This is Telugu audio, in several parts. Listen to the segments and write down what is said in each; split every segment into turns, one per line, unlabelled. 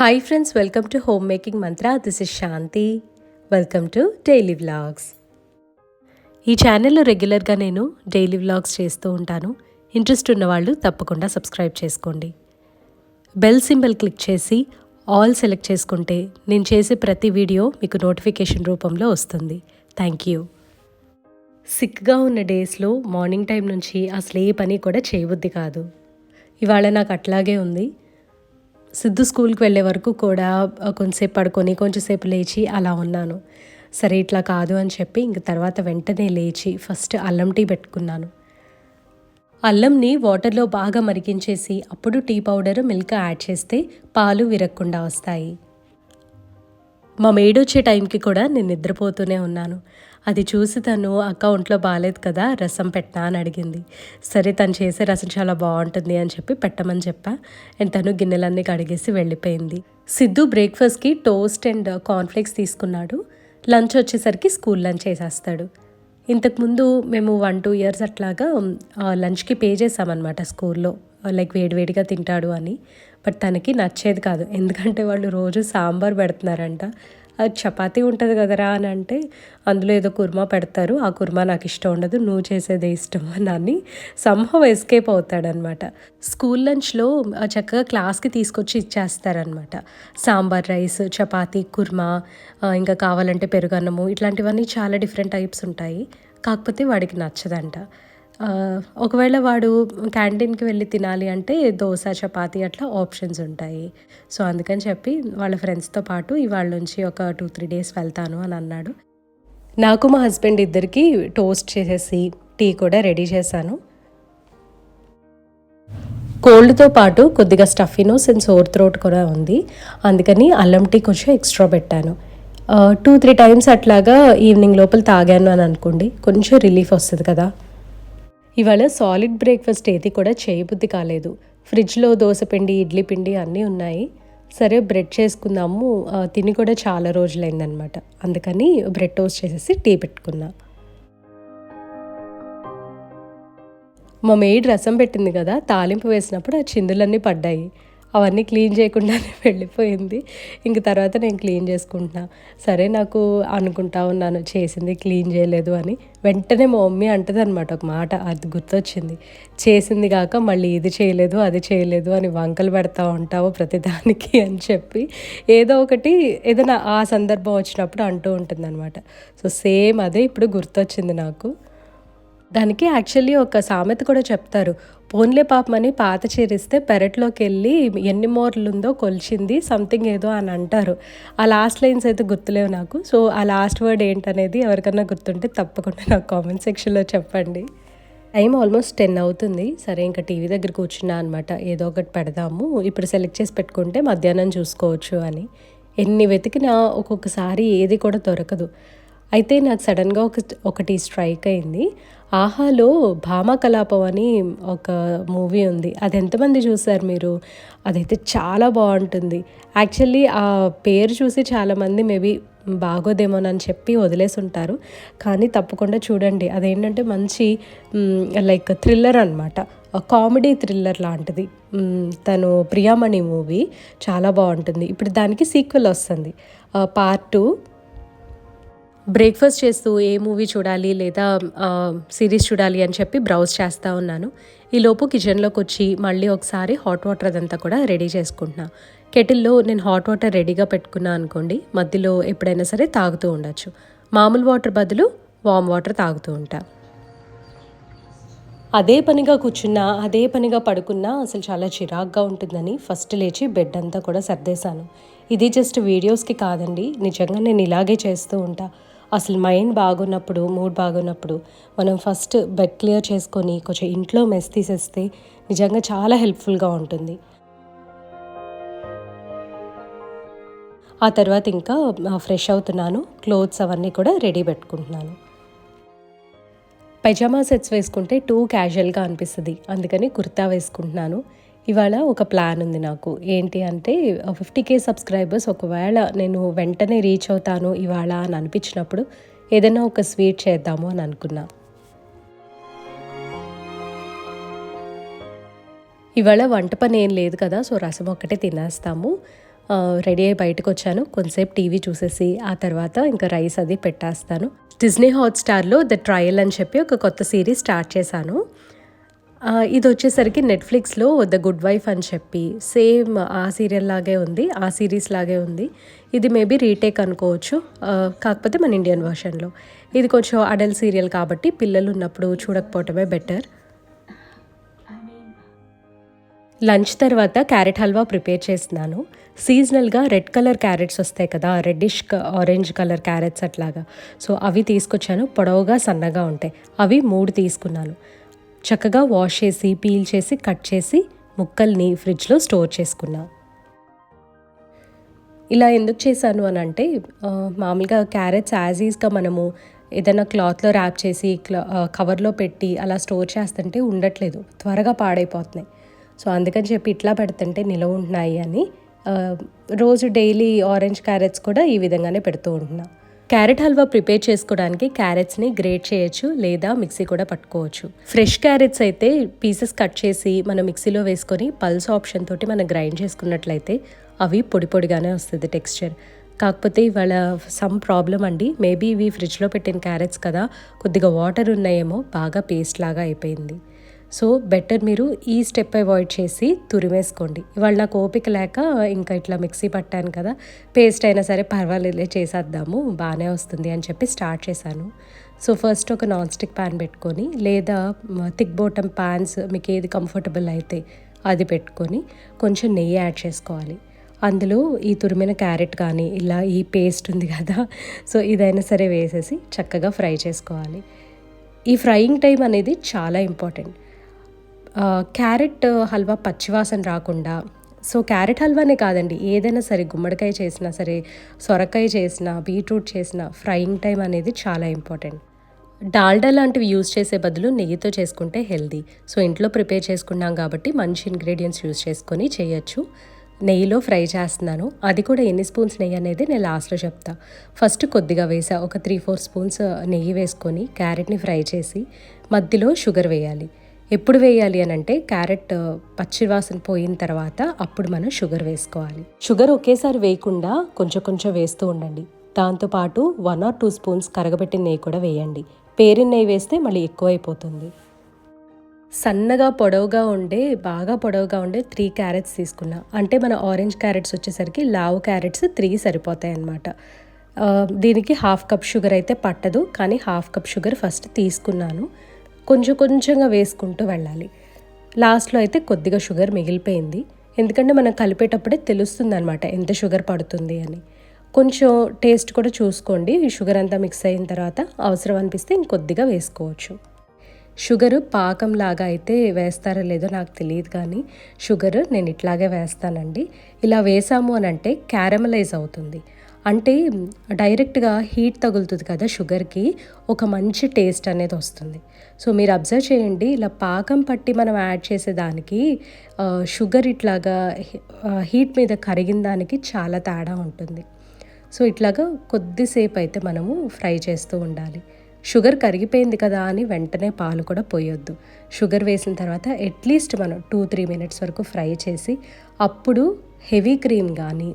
Hi friends welcome to home making Mantra this is Shanti welcome to daily vlogs ఈ ఛానల్లో రెగ్యులర్గా నేను డైలీ వ్లాగ్స్ చేస్తూ ఉంటాను. ఇంట్రెస్ట్ ఉన్నవాళ్ళు తప్పకుండా సబ్స్క్రైబ్ చేసుకోండి. బెల్ సింబల్ క్లిక్ చేసి ఆల్ సెలెక్ట్ చేసుకుంటే నేను చేసే ప్రతి వీడియో మీకు నోటిఫికేషన్ రూపంలో వస్తుంది. థ్యాంక్ యూ సిక్గా ఉన్న డేస్లో మార్నింగ్ టైం నుంచి అసలు ఏ పని కూడా చేయబుద్ధి కాదు. ఇవాళ నాకు అట్లాగే ఉంది. సిద్ధు స్కూల్కి వెళ్ళే వరకు కూడా కొంచెంసేపు పడుకొని కొంచెంసేపు లేచి అలా ఉన్నాను. సరే ఇట్లా కాదు అని చెప్పి ఇంక తర్వాత వెంటనే లేచి ఫస్ట్ అల్లం టీ పెట్టుకున్నాను. అల్లంని వాటర్లో బాగా మరిగించేసి అప్పుడు టీ పౌడర్ మిల్క్ యాడ్ చేస్తే పాలు విరగకుండా వస్తాయి. మా మేడొచ్చే టైంకి కూడా నేను నిద్రపోతూనే ఉన్నాను. అది చూసి తను అక్క ఒంట్లో బాగాలేదు కదా రసం పెట్టా అని అడిగింది. సరే తను చేసే రసం చాలా బాగుంటుంది అని చెప్పి పెట్టమని చెప్పా. అండ్ తను గిన్నెలన్నీ కడిగేసి వెళ్ళిపోయింది. సిద్ధు బ్రేక్ఫాస్ట్కి టోస్ట్ అండ్ కార్న్ఫ్లేక్స్ తీసుకున్నాడు. లంచ్ వచ్చేసరికి స్కూల్ లంచ్ చేసేస్తాడు. ఇంతకుముందు మేము వన్ టూ ఇయర్స్ అట్లాగా లంచ్కి పే చేసామన్నమాట స్కూల్లో. లైక్ వేడివేడిగా తింటాడు అని. బట్ తనకి నచ్చేది కాదు. ఎందుకంటే వాళ్ళు రోజు సాంబార్ పెడుతున్నారంట. అది చపాతీ ఉంటుంది కదరా అని అంటే అందులో ఏదో కుర్మా పెడతారు. ఆ కుర్మా నాకు ఇష్టం ఉండదు. నువ్వు చేసేదే ఇష్టం అని సంహవ్ ఎస్కేప్ అవుతాడనమాట. స్కూల్ లంచ్లో ఆ చక్కగా క్లాస్కి తీసుకొచ్చి ఇచ్చేస్తారనమాట. సాంబార్ రైస్ చపాతీ కుర్మా ఇంకా కావాలంటే పెరుగన్నము ఇట్లాంటివన్నీ చాలా డిఫరెంట్ టైప్స్ ఉంటాయి. కాకపోతే వాడికి నచ్చదంట. ఒకవేళ వాడు క్యాంటీన్కి వెళ్ళి తినాలి అంటే దోశ చపాతీ అట్లా ఆప్షన్స్ ఉంటాయి. సో అందుకని చెప్పి వాళ్ళ ఫ్రెండ్స్తో పాటు ఇవాళ నుంచి ఒక టూ త్రీ డేస్ వెళ్తాను అని అన్నాడు. నాకు మా హస్బెండ్ ఇద్దరికి టోస్ట్ చేసేసి టీ కూడా రెడీ చేశాను. కోల్డ్తో పాటు కొద్దిగా స్టఫీను అండ్ సోర్ థ్రోట్ కూడా ఉంది. అందుకని అల్లం టీ కొంచెం ఎక్స్ట్రా పెట్టాను. టూ త్రీ టైమ్స్ అట్లాగా ఈవినింగ్ లోపల తాగాను అని అనుకోండి కొంచెం రిలీఫ్ వస్తుంది కదా. ఇవాళ సాలిడ్ బ్రేక్ఫాస్ట్ ఏది కూడా చేయబుద్ధి కాలేదు. ఫ్రిడ్జ్లో దోశ పిండి ఇడ్లీ పిండి అన్నీ ఉన్నాయి. సరే బ్రెడ్ చేసుకుందాము. తిని కూడా చాలా రోజులైందనమాట అందుకని బ్రెడ్ టోస్ట్ చేసేసి టీ పెట్టుకున్నా. మా మెయిడ్ రసం పెట్టింది కదా తాలింపు వేసినప్పుడు ఆ చిందులన్నీ పడ్డాయి. అవన్నీ క్లీన్ చేయకుండానే వెళ్ళిపోయింది. ఇంక తర్వాత నేను క్లీన్ చేసుకుంటున్నా. సరే నాకు అనుకుంటా ఉన్నాను చేసింది క్లీన్ చేయలేదు అని. వెంటనే మా మమ్మీ అంటది అనమాట ఒక మాట అది గుర్తొచ్చింది. చేసింది కాక మళ్ళీ ఇది చేయలేదు అది చేయలేదు అని వంకలు పెడతా ఉంటావు ప్రతిదానికి అని చెప్పి ఏదో ఒకటి ఏదైనా ఆ సందర్భం వచ్చినప్పుడు అంటూ ఉంటుంది సో సేమ్ అదే ఇప్పుడు గుర్తొచ్చింది నాకు. దానికి యాక్చువల్లీ ఒక సామెత కూడా చెప్తారు. పోన్లే పాపమని పాత చీరిస్తే పెరట్లోకి వెళ్ళి ఎన్ని మోర్లు ఉందో కొలిచింది సంథింగ్ ఏదో అని అంటారు. ఆ లాస్ట్ లైన్స్ అయితే గుర్తులేవు నాకు. సో ఆ లాస్ట్ వర్డ్ ఏంటనేది ఎవరికన్నా గుర్తుంటే తప్పకుండా నాకు కామెంట్ సెక్షన్లో చెప్పండి. టైం ఆల్మోస్ట్ టెన్ అవుతుంది. సరే ఇంకా టీవీ దగ్గర కూర్చున్నా అనమాట ఏదో ఒకటి పెడదాము. ఇప్పుడు సెలెక్ట్ చేసి పెట్టుకుంటే మధ్యాహ్నం చూసుకోవచ్చు అని. ఎన్ని వెతికినా ఒక్కొక్కసారి ఏది కూడా దొరకదు. అయితే నాకు సడన్గా ఒక ఒకటి స్ట్రైక్ అయింది. ఆహాలో భామా కలాపం అని ఒక మూవీ ఉంది. అది ఎంతమంది చూసారు మీరు? అదైతే చాలా బాగుంటుంది. యాక్చువల్లీ ఆ పేరు చూసి చాలామంది మేబీ బాగోదేమోనని చెప్పి వదిలేసి ఉంటారు కానీ తప్పకుండా చూడండి. అదేంటంటే మంచి లైక్ థ్రిల్లర్ అనమాట కామెడీ థ్రిల్లర్ లాంటిది. తను ప్రియామణి మూవీ. చాలా బాగుంటుంది. ఇప్పుడు దానికి సీక్వెల్ వస్తుంది. పార్ట్ టూ బ్రేక్ఫాస్ట్ చేస్తూ ఏ మూవీ చూడాలి లేదా సిరీస్ చూడాలి అని చెప్పి బ్రౌజ్ చేస్తూ ఉన్నాను. ఈలోపు కిచెన్లోకి వచ్చి మళ్ళీ ఒకసారి హాట్ వాటర్ అదంతా కూడా రెడీ చేసుకుంటున్నా. కెటిల్లో నేను హాట్ వాటర్ రెడీగా పెట్టుకున్నా అనుకోండి మధ్యలో ఎప్పుడైనా సరే తాగుతూ ఉండొచ్చు. మామూలు వాటర్ బదులు వామ్ వాటర్ తాగుతూ ఉంటా. అదే పనిగా కూర్చున్నా అదే పనిగా పడుకున్నా అసలు చాలా చిరాగ్గా ఉంటుందని ఫస్ట్ లేచి బెడ్ అంతా కూడా సర్దేశాను. ఇది జస్ట్ వీడియోస్కి కాదండి నిజంగా నేను ఇలాగే చేస్తూ ఉంటాను అసలు మైండ్ బాగున్నప్పుడు మూడ్ బాగున్నప్పుడు మనం ఫస్ట్ బెడ్ క్లియర్ చేసుకొని కొంచెం ఇంట్లో మెస్ తీసేస్తే నిజంగా చాలా హెల్ప్ఫుల్గా ఉంటుంది. ఆ తర్వాత ఇంకా ఫ్రెష్ అవుతున్నాను క్లోత్స్ అవన్నీ కూడా రెడీ పెట్టుకుంటున్నాను. పైజామా సెట్స్ వేసుకుంటే టూ క్యాజువల్గా అనిపిస్తుంది. అందుకని కుర్తా వేసుకుంటున్నాను. ఇవాళ ఒక ప్లాన్ ఉంది నాకు. ఏంటి అంటే ఫిఫ్టీ కే సబ్స్క్రైబర్స్ ఒకవేళ నేను వెంటనే రీచ్ అవుతాను ఇవాళ అని అనిపించినప్పుడు ఏదైనా ఒక స్వీట్ చేద్దాము అని అనుకున్నా. ఇవాళ వంట పని ఏం లేదు కదా సో రసం ఒక్కటే తినేస్తాము. రెడీ అయ్యి బయటకు వచ్చాను. కొంతసేపు టీవీ చూసేసి ఆ తర్వాత ఇంకా రైస్ అది పెట్టేస్తాను. డిజ్నీ హాట్స్టార్లో ద ట్రయల్ అని చెప్పి ఒక కొత్త సిరీస్ స్టార్ట్ చేశాను. ఇది వచ్చేసరికి నెట్ఫ్లిక్స్లో ద గుడ్ వైఫ్ అని చెప్పి సేమ్ ఆ సీరియల్ లాగే ఉంది ఆ సిరీస్ లాగే ఉంది. ఇది మేబీ రీటేక్ అనుకోవచ్చు కాకపోతే మన ఇండియన్ వర్షన్లో ఇది కొంచెం అడల్ సీరియల్ కాబట్టి పిల్లలు ఉన్నప్పుడు చూడకపోవటమే బెటర్ లంచ్ తర్వాత క్యారెట్ హల్వా ప్రిపేర్ చేస్తున్నాను. సీజనల్గా రెడ్ కలర్ క్యారెట్స్ వస్తాయి కదా రెడ్డిష్ ఆరెంజ్ కలర్ క్యారెట్స్ అట్లాగా. సో అవి తీసుకొచ్చాను పొడవుగా సన్నగా ఉంటాయి. అవి మూడు తీసుకున్నాను. చక్కగా వాష్ చేసి పీల్ చేసి కట్ చేసి ముక్కల్ని ఫ్రిడ్జ్లో స్టోర్ చేసుకున్నా. ఇలా ఎందుకు చేశాను అని అంటే మామూలుగా క్యారెట్స్ యాజ్ ఈజ్గా మనము ఏదైనా క్లాత్లో ర్యాప్ చేసి క్లా కవర్లో పెట్టి అలా స్టోర్ చేస్తుంటే ఉండట్లేదు. త్వరగా పాడైపోతున్నాయి. సో అందుకని చెప్పి ఇట్లా పెడుతుంటే నిలవ ఉంటున్నాయి అని రోజు డైలీ ఆరెంజ్ క్యారెట్స్ కూడా ఈ విధంగానే పెడుతూ ఉంటున్నాను క్యారెట్ హల్వా ప్రిపేర్ చేసుకోవడానికి క్యారెట్స్ని గ్రేట్ చేయొచ్చు లేదా మిక్సీ కూడా పట్టుకోవచ్చు. ఫ్రెష్ క్యారెట్స్ అయితే పీసెస్ కట్ చేసి మనం మిక్సీలో వేసుకొని పల్స్ ఆప్షన్ తోటి మనం గ్రైండ్ చేసుకున్నట్లయితే అవి పొడి పొడిగానే వస్తుంది టెక్స్చర్. కాకపోతే ఇవాళ సమ్ ప్రాబ్లం అండి. మేబీ ఇవి ఫ్రిడ్జ్లో పెట్టిన క్యారెట్స్ కదా కొద్దిగా వాటర్ ఉన్నాయేమో బాగా పేస్ట్ లాగా అయిపోయింది. సో బెటర్ మీరు ఈ స్టెప్ అవాయిడ్ చేసి తురిమేసుకోండి. ఇవాళ నాకు ఓపిక లేక ఇంకా ఇట్లా మిక్సీ పట్టాను కదా పేస్ట్ అయినా సరే పర్వాలేదులే చేసేద్దాము బాగానే వస్తుంది అని చెప్పి స్టార్ట్ చేశాను. సో ఫస్ట్ ఒక నాన్ స్టిక్ ప్యాన్ పెట్టుకొని లేదా థిక్ బోటం ప్యాన్స్ మీకు ఏది కంఫర్టబుల్ అయితే అది పెట్టుకొని కొంచెం నెయ్యి యాడ్ చేసుకోవాలి. అందులో ఈ తురిమిన క్యారెట్ కానీ ఇలా ఈ పేస్ట్ ఉంది కదా సో ఇదైనా సరే వేసేసి చక్కగా ఫ్రై చేసుకోవాలి. ఈ ఫ్రైయింగ్ టైం అనేది చాలా ఇంపార్టెంట్. క్యారెట్ హల్వా పచ్చివాసన రాకుండా. సో క్యారెట్ హల్వానే కాదండి. ఏదైనా సరే గుమ్మడికాయ చేసినా సరే సొరకాయ చేసినా బీట్రూట్ చేసినా ఫ్రైయింగ్ టైం అనేది చాలా ఇంపార్టెంట్. డాల్డా లాంటివి యూజ్ చేసే బదులు నెయ్యితో చేసుకుంటే హెల్దీ. సో ఇంట్లో ప్రిపేర్ చేసుకున్నాం కాబట్టి మంచి ఇంగ్రీడియంట్స్ యూజ్ చేసుకొని చేయొచ్చు. నెయ్యిలో ఫ్రై చేస్తున్నాను. అది కూడా ఎన్ని స్పూన్స్ నెయ్యి అనేది నేను లాస్ట్లో చెప్తా. ఫస్ట్ కొద్దిగా వేసా. ఒక త్రీ ఫోర్ స్పూన్స్ నెయ్యి వేసుకొని క్యారెట్ని ఫ్రై చేసి మధ్యలో షుగర్ వేయాలి. ఎప్పుడు వేయాలి అని అంటే క్యారెట్ పచ్చివాసన పోయిన తర్వాత అప్పుడు మనం షుగర్ వేసుకోవాలి. షుగర్ ఒకేసారి వేయకుండా కొంచెం కొంచెం వేస్తూ ఉండండి. దాంతోపాటు వన్ ఆర్ టూ స్పూన్స్ కరగబెట్టిన నెయ్యి కూడా వేయండి. పేరిన నెయ్యి వేస్తే మళ్ళీ ఎక్కువైపోతుంది. సన్నగా పొడవుగా ఉండే బాగా పొడవుగా ఉండే త్రీ క్యారెట్స్ తీసుకున్నా. అంటే మన ఆరెంజ్ క్యారెట్స్ వచ్చేసరికి లావు క్యారెట్స్ త్రీ సరిపోతాయి అన్నమాట. దీనికి హాఫ్ కప్ షుగర్ అయితే పట్టదు. కానీ హాఫ్ కప్ షుగర్ ఫస్ట్ తీసుకున్నాను. కొంచెం కొంచెంగా వేసుకుంటూ వెళ్ళాలి. లాస్ట్లో అయితే కొద్దిగా షుగర్ మిగిలిపోయింది. ఎందుకంటే మనం కలిపేటప్పుడే తెలుస్తుంది అనమాట ఎంత షుగర్ పడుతుంది అని. కొంచెం టేస్ట్ కూడా చూసుకోండి. షుగర్ అంతా మిక్స్ అయిన తర్వాత అవసరం అనిపిస్తే ఇంకొద్దిగా వేసుకోవచ్చు. షుగర్ పాకం లాగా అయితే వేస్తారో లేదో నాకు తెలియదు కానీ షుగర్ నేను ఇట్లాగే వేస్తానండి. ఇలా వేసాము అని అంటే క్యారమలైజ్ అవుతుంది. అంటే డైరెక్ట్గా హీట్ తగులుతుంది కదా షుగర్కి ఒక మంచి టేస్ట్ అనేది వస్తుంది. సో మీరు అబ్జర్వ్ చేయండి ఇలా పాకం పట్టి మనం యాడ్ చేసేదానికి షుగర్ ఇట్లాగా హీట్ మీద కరిగిన దానికి చాలా తేడా ఉంటుంది. సో ఇట్లాగా కొద్దిసేపు అయితే మనము ఫ్రై చేస్తూ ఉండాలి. షుగర్ కరిగిపోయింది కదా అని వెంటనే పాలు కూడా పోయొద్దు. షుగర్ వేసిన తర్వాత అట్లీస్ట్ మనం టూ త్రీ మినిట్స్ వరకు ఫ్రై చేసి అప్పుడు హెవీ క్రీమ్ కానీ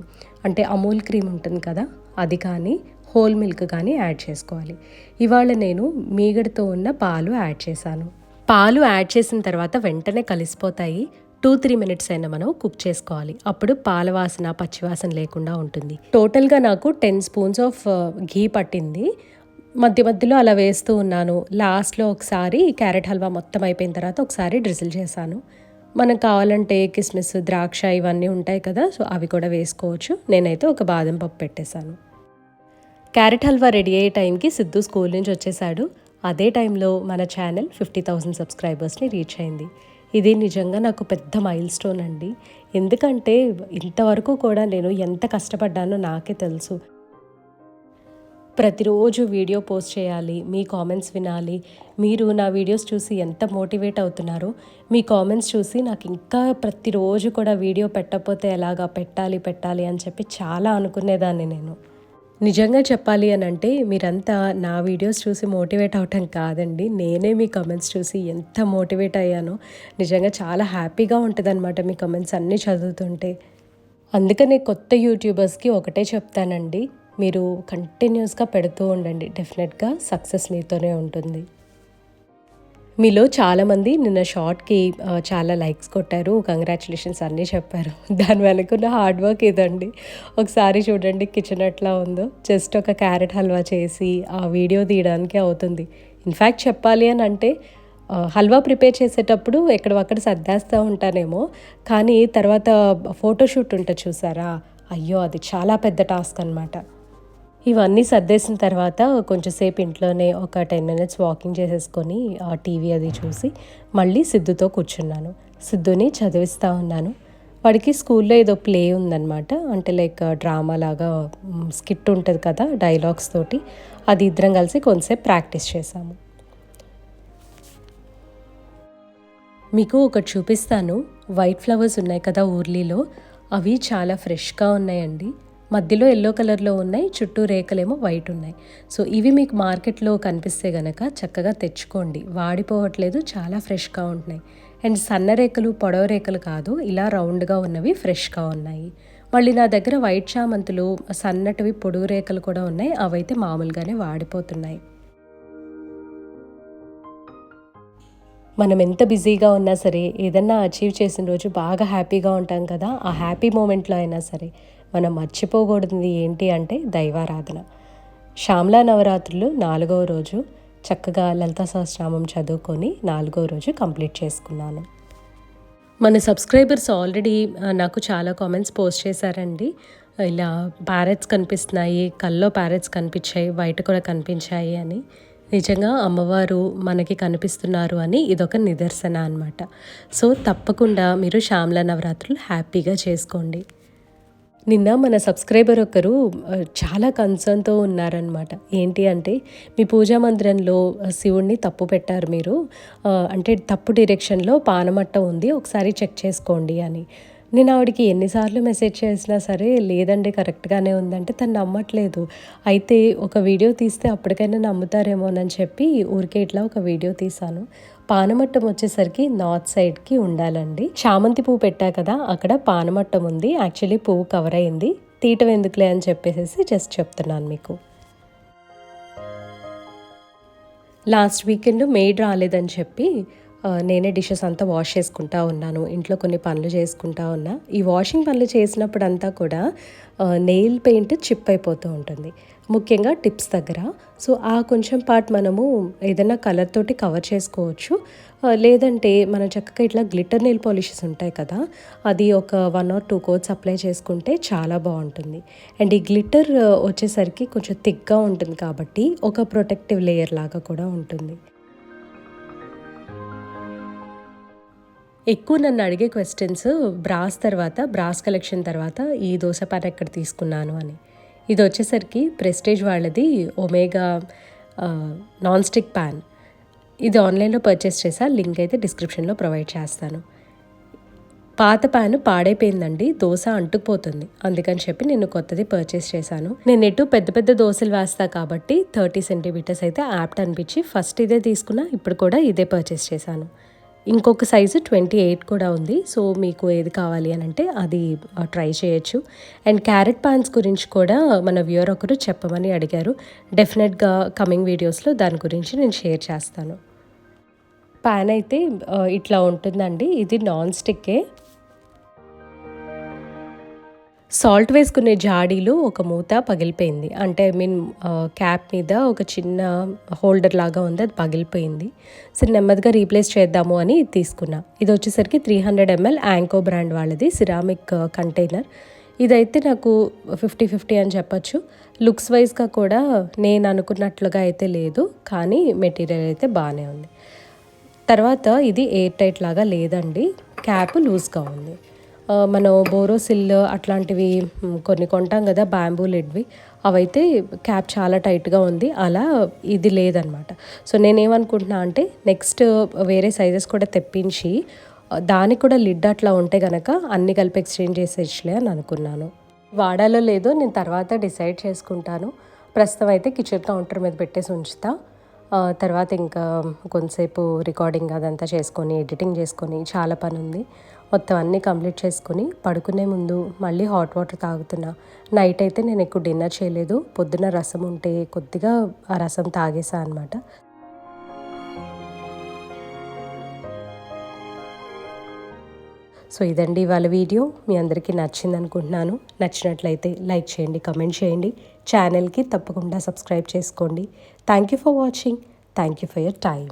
అంటే అమూల్ క్రీమ్ ఉంటుంది కదా అది కానీ హోల్ మిల్క్ కానీ యాడ్ చేసుకోవాలి. ఇవాళ నేను మీగడతో ఉన్న పాలు యాడ్ చేశాను. పాలు యాడ్ చేసిన తర్వాత వెంటనే కలిసిపోతాయి. టూ త్రీ మినిట్స్ అయినా మనం కుక్ చేసుకోవాలి. అప్పుడు పాల వాసన పచ్చివాసన లేకుండా ఉంటుంది. టోటల్గా నాకు టెన్ స్పూన్స్ ఆఫ్ ఘీ పట్టింది. మధ్య మధ్యలో అలా వేస్తూ ఉన్నాను. లాస్ట్లో ఒకసారి క్యారెట్ హల్వా మొత్తం అయిపోయిన తర్వాత ఒకసారి డ్రిజిల్ చేశాను. మనకు కావాలంటే కిస్మిస్ ద్రాక్ష ఇవన్నీ ఉంటాయి కదా సో అవి కూడా వేసుకోవచ్చు. నేనైతే ఒక బాదం పప్పు పెట్టేశాను. క్యారెట్ హల్వా రెడీ అయ్యే టైంకి సిద్ధు స్కూల్ నుంచి వచ్చేసాడు అదే టైంలో మన ఛానల్ ఫిఫ్టీ థౌసండ్ సబ్స్క్రైబర్స్ని రీచ్ అయింది. ఇది నిజంగా నాకు పెద్ద మైల్ స్టోన్ అండి. ఎందుకంటే ఇంతవరకు కూడా నేను ఎంత కష్టపడ్డానో నాకే తెలుసు. ప్రతిరోజు వీడియో పోస్ట్ చేయాలి మీ కామెంట్స్ వినాలి. మీరు నా వీడియోస్ చూసి ఎంత మోటివేట్ అవుతున్నారో మీ కామెంట్స్ చూసి నాకు ఇంకా ప్రతిరోజు కూడా వీడియో పెట్టకపోతే ఎలాగా పెట్టాలి పెట్టాలి అని చెప్పి చాలా అనుకునేదాన్ని నేను. నిజంగా చెప్పాలి అని అంటే మీరంతా నా వీడియోస్ చూసి మోటివేట్ అవటం కాదండి. నేనే మీ కమెంట్స్ చూసి ఎంత మోటివేట్ అయ్యానో నిజంగా చాలా హ్యాపీగా ఉంటుందన్నమాట మీ కమెంట్స్ అన్నీ చదువుతుంటే. అందుకనే కొత్త యూట్యూబర్స్కి ఒకటే చెప్తానండి. మీరు కంటిన్యూస్గా పెడుతూ ఉండండి. డెఫినెట్గా సక్సెస్ మీతోనే ఉంటుంది. మీలో చాలామంది నిన్న షార్ట్కి చాలా లైక్స్ కొట్టారు. కంగ్రాచులేషన్స్ అన్నీ చెప్పారు. దాని వెనుకున్న హార్డ్ వర్క్ ఇదండి ఒకసారి చూడండి కిచెన్ ఎట్లా ఉందో. జస్ట్ ఒక క్యారెట్ హల్వా చేసి ఆ వీడియో తీయడానికి అవుతుంది. ఇన్ఫ్యాక్ట్ చెప్పాలి అని అంటే హల్వా ప్రిపేర్ చేసేటప్పుడు ఎక్కడవక్కడ సర్దేస్తూ ఉంటానేమో. కానీ తర్వాత ఫోటోషూట్ ఉంటుంది చూసారా? అయ్యో అది చాలా పెద్ద టాస్క్ అనమాట ఇవన్నీ సర్దేసిన తర్వాత కొంచెంసేపు ఇంట్లోనే ఒక టెన్ మినిట్స్ వాకింగ్ చేసేసుకొని ఆ టీవీ అది చూసి మళ్ళీ సిద్ధుతో కూర్చున్నాను. సిద్ధుని చదివిస్తూ ఉన్నాను. వాడికి స్కూల్లో ఏదో ప్లే ఉందన్నమాట. అంటే లైక్ డ్రామా లాగా స్కిట్ ఉంటుంది కదా డైలాగ్స్ తోటి. అది ఇద్దరం కలిసి కొంతసేపు ప్రాక్టీస్ చేశాము. మీకు ఒకటి చూపిస్తాను. వైట్ ఫ్లవర్స్ ఉన్నాయి కదా ఊర్లీలో. అవి చాలా ఫ్రెష్గా ఉన్నాయండి. మధ్యలో ఎల్లో కలర్లో ఉన్నాయి చుట్టూ రేఖలేమో వైట్ ఉన్నాయి. సో ఇవి మీకు మార్కెట్లో కనిపిస్తే గనక చక్కగా తెచ్చుకోండి. వాడిపోవట్లేదు చాలా ఫ్రెష్గా ఉంటున్నాయి. అండ్ సన్న రేఖలు పొడవ రేఖలు కాదు ఇలా రౌండ్గా ఉన్నవి ఫ్రెష్గా ఉన్నాయి. మళ్ళీ నా దగ్గర వైట్ చామంతులు సన్నటివి పొడుగు రేఖలు కూడా ఉన్నాయి. అవైతే మామూలుగానే వాడిపోతున్నాయి. మనం ఎంత బిజీగా ఉన్నా సరే ఏదన్నా అచీవ్ చేసిన రోజు బాగా హ్యాపీగా ఉంటాం కదా ఆ హ్యాపీ మూమెంట్లో అయినా సరే. మనం మర్చిపోకూడదు ఏంటి అంటే దైవారాధన. శ్యామలా నవరాత్రులు నాలుగవ రోజు చక్కగా లలితా సహస్రామం చదువుకొని నాలుగవ రోజు కంప్లీట్ చేసుకున్నాను. మన సబ్స్క్రైబర్స్ ఆల్రెడీ నాకు చాలా కామెంట్స్ పోస్ట్ చేశారండి. ఇలా ప్యారెట్స్ కనిపిస్తున్నాయి కల్లో ప్యారెట్స్ కనిపించాయి బయట కూడా కనిపించాయి అని. నిజంగా అమ్మవారు మనకి కనిపిస్తున్నారు అని ఇదొక నిదర్శన అనమాట సో తప్పకుండా మీరు శ్యామల నవరాత్రులు హ్యాపీగా చేసుకోండి. నిన్న మన సబ్స్క్రైబర్ ఒకరు చాలా కన్సర్న్తో ఉన్నారనమాట ఏంటి అంటే మీ పూజా మందిరంలో శివుణ్ణి తప్పు పెట్టారు మీరు. అంటే తప్పు డైరెక్షన్లో పానమట్ట ఉంది ఒకసారి చెక్ చేసుకోండి అని. నేను ఆవిడకి ఎన్నిసార్లు మెసేజ్ చేసినా సరే లేదండి కరెక్ట్గానే ఉందంటే తను నమ్మట్లేదు. అయితే ఒక వీడియో తీస్తే అప్పటికైనా నమ్ముతారేమోనని చెప్పి ఊరికే ఇట్లా ఒక వీడియో తీశాను. పానమట్టం వచ్చేసరికి నార్త్ సైడ్కి ఉండాలండి. చామంతి పువ్వు పెట్టా కదా అక్కడ పానమట్టం ఉంది. యాక్చువల్లీ పువ్వు కవర్ అయింది. తీయటం ఎందుకులే అని చెప్పేసి జస్ట్ చెప్తున్నాను మీకు. లాస్ట్ వీకెండ్ మెయిడ్ రాలేదని చెప్పి నేనే డిషెస్ అంతా వాష్ చేసుకుంటా ఉన్నాను. ఇంట్లో కొన్ని పనులు చేసుకుంటా ఉన్నా. ఈ వాషింగ్ పనులు చేసినప్పుడు అంతా కూడా నెయిల్ పెయింట్ చిప్ అయిపోతూ ఉంటుంది. ముఖ్యంగా టిప్స్ దగ్గర. సో ఆ కొంచెం పార్ట్ మనము ఏదైనా కలర్ తోటి కవర్ చేసుకోవచ్చు. లేదంటే మన చక్కగా ఇట్లా గ్లిటర్ నెయిల్ పాలిషెస్ ఉంటాయి కదా అది ఒక one or two coats apply చేసుకుంటే చాలా బాగుంటుంది. అండ్ ఈ గ్లిటర్ వచ్చేసరికి కొంచెం థిక్గా ఉంటుంది కాబట్టి ఒక ప్రొటెక్టివ్ లేయర్ లాగా కూడా ఉంటుంది. ఎక్కువ నన్ను అడిగే క్వశ్చన్స్ బ్రాస్ తర్వాత బ్రాస్ కలెక్షన్ తర్వాత ఈ దోశ పాన్ ఎక్కడ తీసుకున్నాను అని. ఇది వచ్చేసరికి ప్రెస్టేజ్ వాళ్ళది ఒమేగా నాన్ స్టిక్ ప్యాన్. ఇది ఆన్లైన్లో పర్చేస్ చేసా లింక్ అయితే డిస్క్రిప్షన్లో ప్రొవైడ్ చేస్తాను. పాత ప్యాన్ పాడైపోయిందండి దోశ అంటుకుపోతుంది. అందుకని చెప్పి నేను కొత్తది పర్చేస్ చేశాను. నేను ఎటు పెద్ద పెద్ద దోశలు వేస్తా కాబట్టి థర్టీ సెంటీమీటర్స్ అయితే యాప్ట్ అనిపించి ఫస్ట్ ఇదే తీసుకున్నా ఇప్పుడు కూడా ఇదే పర్చేస్ చేశాను. ఇంకొక సైజు ట్వంటీ ఎయిట్ కూడా ఉంది. సో మీకు ఏది కావాలి అని అంటే అది ట్రై చేయొచ్చు. అండ్ క్యారెట్ ప్యాన్స్ గురించి కూడా మన వ్యూర్ ఒకరు చెప్పమని అడిగారు. డెఫినెట్గా కమింగ్ వీడియోస్లో దాని గురించి నేను షేర్ చేస్తాను. ప్యాన్ అయితే ఇట్లా ఉంటుందండి. ఇది నాన్ స్టిక్కే. సాల్ట్ వేసుకునే జాడీలో ఒక మూత పగిలిపోయింది. అంటే ఐ మీన్ క్యాప్ మీద ఒక చిన్న హోల్డర్ లాగా ఉంది అది పగిలిపోయింది. సో నెమ్మదిగా రీప్లేస్ చేద్దాము అని తీసుకున్నా. ఇది వచ్చేసరికి three hundred ml Anko brand వాళ్ళది సిరామిక్ కంటైనర్. ఇదైతే నాకు ఫిఫ్టీ ఫిఫ్టీ అని చెప్పచ్చు. లుక్స్ వైజ్గా కూడా నేను అనుకున్నట్లుగా అయితే లేదు కానీ మెటీరియల్ అయితే బాగానే ఉంది. తర్వాత ఇది ఎయిర్ టైట్ లాగా లేదండి క్యాప్ లూజ్గా ఉంది. మనం బోరోసిల్ అట్లాంటివి కొన్ని కొంటాం కదా బ్యాంబూ లిడ్వి అవైతే క్యాప్ చాలా టైట్గా ఉంది. అలా ఇది లేదనమాట. సో నేనేమనుకుంటున్నా అంటే నెక్స్ట్ వేరే సైజెస్ కూడా తెప్పించి దానికి కూడా లిడ్ అట్లా ఉంటే గనక అన్ని కలిపి ఎక్స్చేంజ్ చేసేయచ్చులే అని అనుకున్నాను. వాడాలో లేదో నేను తర్వాత డిసైడ్ చేసుకుంటాను. ప్రస్తుతం అయితే కిచెన్ కౌంటర్ మీద పెట్టేసి ఉంచుతా. తర్వాత ఇంకా కొంతసేపు రికార్డింగ్ అదంతా చేసుకొని ఎడిటింగ్ చేసుకొని చాలా పని ఉంది మొత్తం అన్నీ కంప్లీట్ చేసుకుని పడుకునే ముందు మళ్ళీ హాట్ వాటర్ తాగుతున్నా. నైట్ అయితే నేను ఎక్కువ డిన్నర్ చేయలేదు. పొద్దున రసం ఉంటే కొద్దిగా ఆ రసం తాగేసా అనమాట సో ఇదండి ఇవాళ వీడియో. మీ అందరికీ నచ్చింది అనుకుంటున్నాను నచ్చినట్లయితే లైక్ చేయండి కమెంట్ చేయండి. ఛానల్కి తప్పకుండా సబ్స్క్రైబ్ చేసుకోండి. Thank you for watching thank you for your time